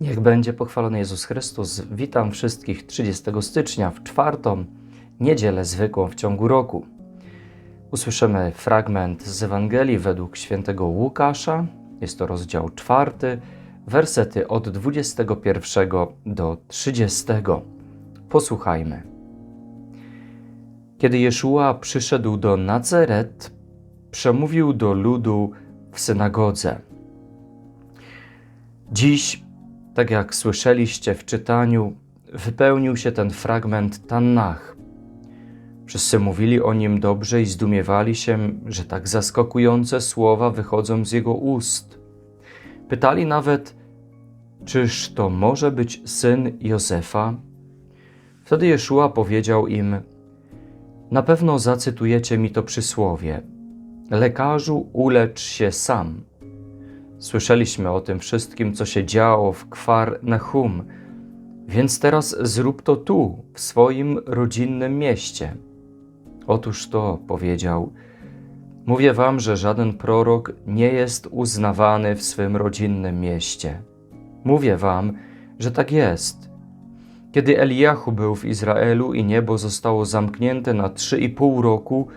Niech będzie pochwalony Jezus Chrystus. Witam wszystkich 30 stycznia w czwartą niedzielę zwykłą w ciągu roku. Usłyszymy fragment z Ewangelii według świętego Łukasza. Jest to rozdział czwarty, wersety od 21 do 30. Posłuchajmy. Kiedy Jeszua przyszedł do Nazaret, przemówił do ludu w synagodze. Dziś, tak jak słyszeliście w czytaniu, wypełnił się ten fragment Tannach. Wszyscy mówili o nim dobrze i zdumiewali się, że tak zaskakujące słowa wychodzą z jego ust. Pytali nawet, czyż to może być syn Józefa? Wtedy Jeszua powiedział im: Na pewno zacytujecie mi to przysłowie: Lekarzu, ulecz się sam. Słyszeliśmy o tym wszystkim, co się działo w Kwar Nahum, więc teraz zrób to tu, w swoim rodzinnym mieście. Otóż to, powiedział, mówię wam, że żaden prorok nie jest uznawany w swym rodzinnym mieście. Mówię wam, że tak jest. Kiedy Eliachu był w Izraelu i niebo zostało zamknięte na trzy i pół roku,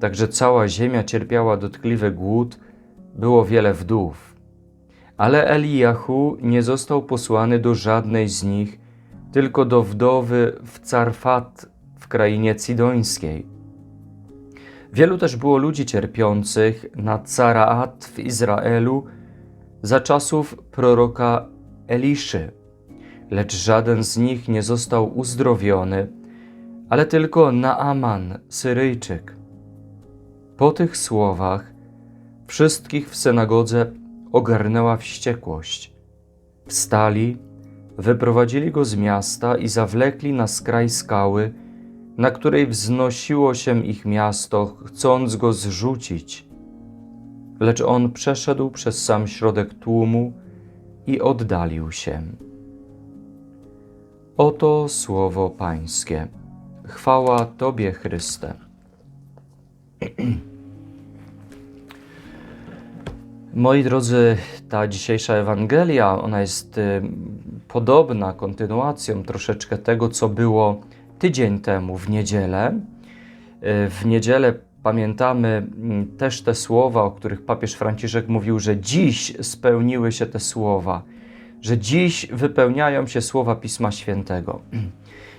tak że cała ziemia cierpiała dotkliwy głód, było wiele wdów. Ale Eliachu nie został posłany do żadnej z nich, tylko do wdowy w Carfat w krainie Cidońskiej. Wielu też było ludzi cierpiących na Caraat w Izraelu za czasów proroka Eliszy, lecz żaden z nich nie został uzdrowiony, ale tylko Naaman, Syryjczyk. Po tych słowach wszystkich w synagodze ogarnęła wściekłość. Wstali, wyprowadzili go z miasta i zawlekli na skraj skały, na której wznosiło się ich miasto, chcąc go zrzucić. Lecz on przeszedł przez sam środek tłumu i oddalił się. Oto słowo Pańskie. Chwała Tobie, Chryste. Moi drodzy, ta dzisiejsza Ewangelia, ona jest y, podobna kontynuacją troszeczkę tego, co było tydzień temu w niedzielę. Y, w niedzielę pamiętamy mm, też te słowa, o których papież Franciszek mówił, że dziś spełniły się te słowa, że dziś wypełniają się słowa Pisma Świętego.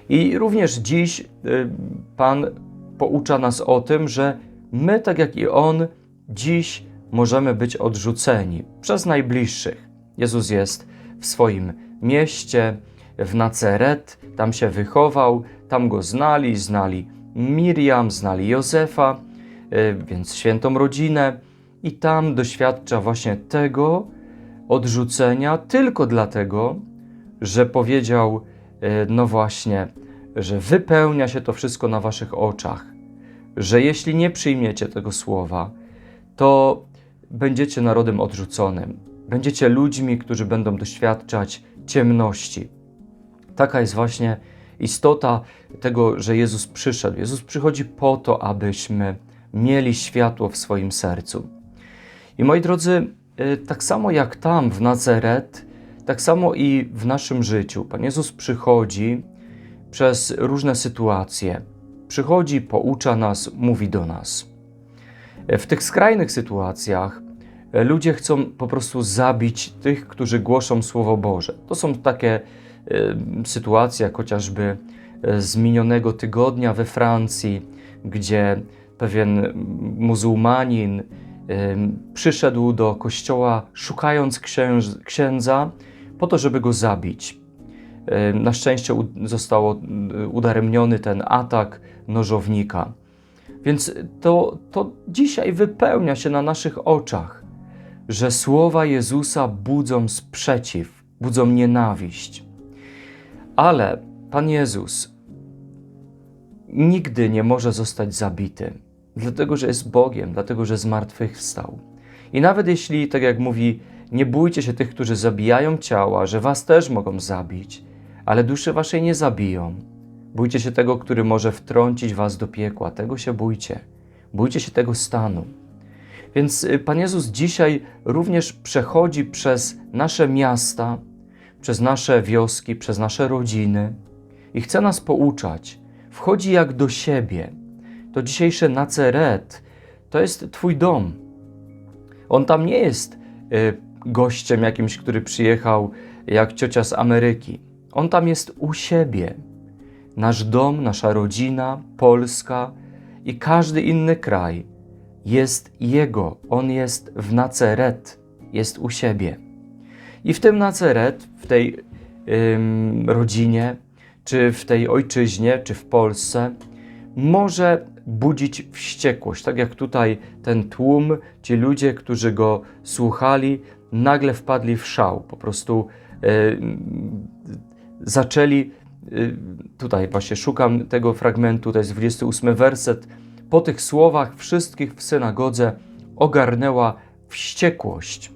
I również dziś y, Pan poucza nas o tym, że my, tak jak i On, dziś możemy być odrzuceni przez najbliższych. Jezus jest w swoim mieście, w Naceret, tam się wychował, tam go znali, znali Miriam, znali Józefa, y, więc świętą rodzinę, i tam doświadcza właśnie tego odrzucenia tylko dlatego, że powiedział, y, no właśnie, że wypełnia się to wszystko na waszych oczach, że jeśli nie przyjmiecie tego słowa, to będziecie narodem odrzuconym. Będziecie ludźmi, którzy będą doświadczać ciemności. Taka jest właśnie istota tego, że Jezus przyszedł. Jezus przychodzi po to, abyśmy mieli światło w swoim sercu. I moi drodzy, y, tak samo jak tam w Nazaret, tak samo i w naszym życiu. Pan Jezus przychodzi przez różne sytuacje. Przychodzi, poucza nas, mówi do nas. W tych skrajnych sytuacjach e, ludzie chcą po prostu zabić tych, którzy głoszą Słowo Boże. To są takie y, sytuacje, jak chociażby e, z minionego tygodnia we Francji, gdzie pewien muzułmanin przyszedł do kościoła szukając księż, księdza po to, żeby go zabić. Na szczęście został udaremniony ten atak nożownika. Więc to, to dzisiaj wypełnia się na naszych oczach, że słowa Jezusa budzą sprzeciw, budzą nienawiść. Ale Pan Jezus nigdy nie może zostać zabity, dlatego że jest Bogiem, dlatego że zmartwychwstał. I nawet jeśli, tak jak mówi, nie bójcie się tych, którzy zabijają ciała, że was też mogą zabić, ale duszy waszej nie zabiją Bójcie się tego, który może wtrącić was do piekła. Tego się bójcie. Bójcie się tego stanu. Więc y, Pan Jezus dzisiaj również przechodzi przez nasze miasta, przez nasze wioski, przez nasze rodziny i chce nas pouczać. Wchodzi jak do siebie. To dzisiejsze Naceret to jest Twój dom. On tam nie jest y, gościem jakimś, który przyjechał jak ciocia z Ameryki. On tam jest u siebie. Nasz dom, nasza rodzina, Polska i każdy inny kraj jest Jego. On jest w Naceret, jest u siebie. I w tym Naceret, w tej ym, rodzinie, czy w tej ojczyźnie, czy w Polsce, może budzić wściekłość. Tak jak tutaj ten tłum, ci ludzie, którzy go słuchali, nagle wpadli w szał. Po prostu y, zaczęli, tutaj właśnie szukam tego fragmentu, to jest 28 werset. Po tych słowach wszystkich w synagodze ogarnęła wściekłość.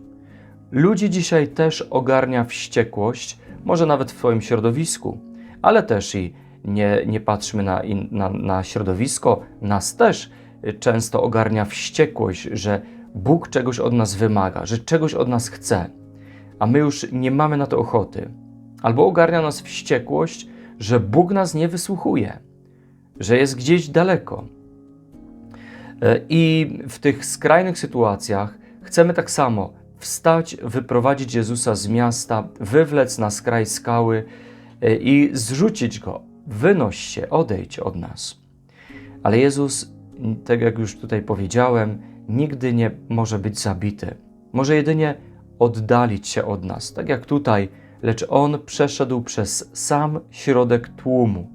Ludzi dzisiaj też ogarnia wściekłość, może nawet w Twoim środowisku, ale też i nie, nie patrzmy na, in, na, na środowisko, nas też często ogarnia wściekłość, że Bóg czegoś od nas wymaga, że czegoś od nas chce, a my już nie mamy na to ochoty. Albo ogarnia nas wściekłość, że Bóg nas nie wysłuchuje, że jest gdzieś daleko. I w tych skrajnych sytuacjach chcemy tak samo wstać, wyprowadzić Jezusa z miasta, wywlec na skraj skały i zrzucić go. Wynoś się, odejdź od nas. Ale Jezus, tak jak już tutaj powiedziałem, nigdy nie może być zabity. Może jedynie oddalić się od nas, tak jak tutaj, lecz on przeszedł przez sam środek tłumu.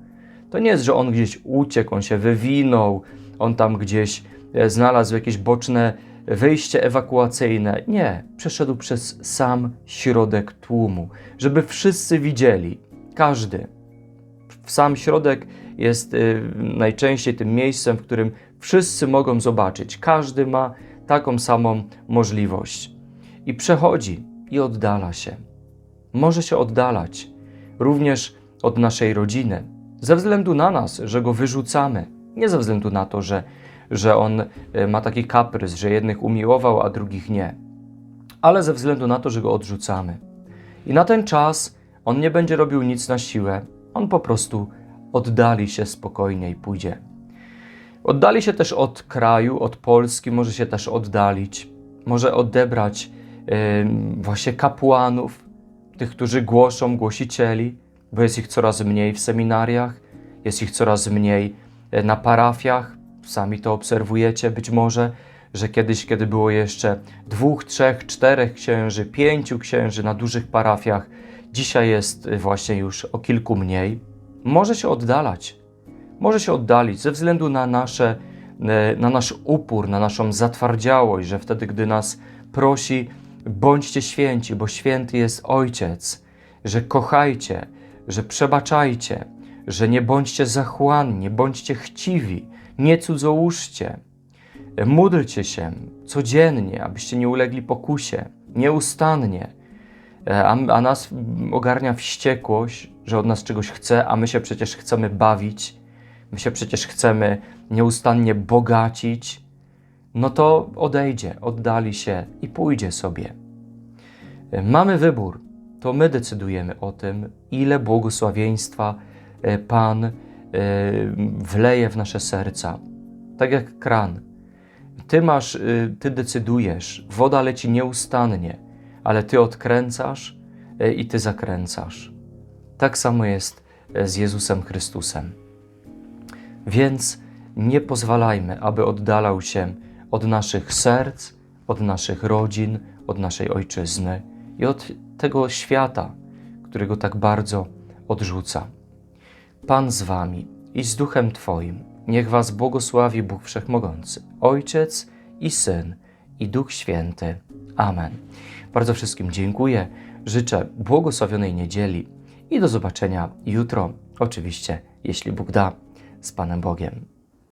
To nie jest, że on gdzieś uciekł, on się wywinął, on tam gdzieś znalazł jakieś boczne wyjście ewakuacyjne. Nie, przeszedł przez sam środek tłumu, żeby wszyscy widzieli, każdy. W sam środek jest y, najczęściej tym miejscem, w którym wszyscy mogą zobaczyć. Każdy ma taką samą możliwość. I przechodzi i oddala się. Może się oddalać również od naszej rodziny, ze względu na nas, że go wyrzucamy, nie ze względu na to, że że on e, ma taki kaprys, że jednych umiłował, a drugich nie, ale ze względu na to, że go odrzucamy. I na ten czas on nie będzie robił nic na siłę, on po prostu oddali się spokojnie i pójdzie. Oddali się też od kraju, od Polski, może się też oddalić, może odebrać yy, właśnie kapłanów, tych, którzy głoszą, głosicieli, bo jest ich coraz mniej w seminariach, jest ich coraz mniej e, na parafiach, Sami to obserwujecie być może, że kiedyś, kiedy było jeszcze dwóch, trzech, czterech księży, pięciu księży na dużych parafiach, dzisiaj jest właśnie już o kilku mniej. Może się oddalać, może się oddalić ze względu na, nasze, na nasz upór, na naszą zatwardziałość, że wtedy, gdy nas prosi, bądźcie święci, bo święty jest Ojciec, że kochajcie, że przebaczajcie, że nie bądźcie zachłanni, bądźcie chciwi, nie cudzołóżcie. Módlcie się codziennie, abyście nie ulegli pokusie, nieustannie. E, a, a nas ogarnia wściekłość, że od nas czegoś chce, a my się przecież chcemy bawić, my się przecież chcemy nieustannie bogacić. No to odejdzie, oddali się i pójdzie sobie. E, mamy wybór. To my decydujemy o tym, ile błogosławieństwa e, Pan wleje w nasze serca. Tak jak kran. Ty masz, y, ty decydujesz, woda leci nieustannie, ale ty odkręcasz i ty zakręcasz. Tak samo jest z Jezusem Chrystusem. Więc nie pozwalajmy, aby oddalał się od naszych serc, od naszych rodzin, od naszej ojczyzny i od tego świata, którego tak bardzo odrzuca. Pan z wami i z duchem Twoim. Niech was błogosławi Bóg Wszechmogący, Ojciec i Syn i Duch Święty. Amen. Bardzo wszystkim dziękuję. Życzę błogosławionej niedzieli i do zobaczenia jutro, oczywiście, jeśli Bóg da, z Panem Bogiem.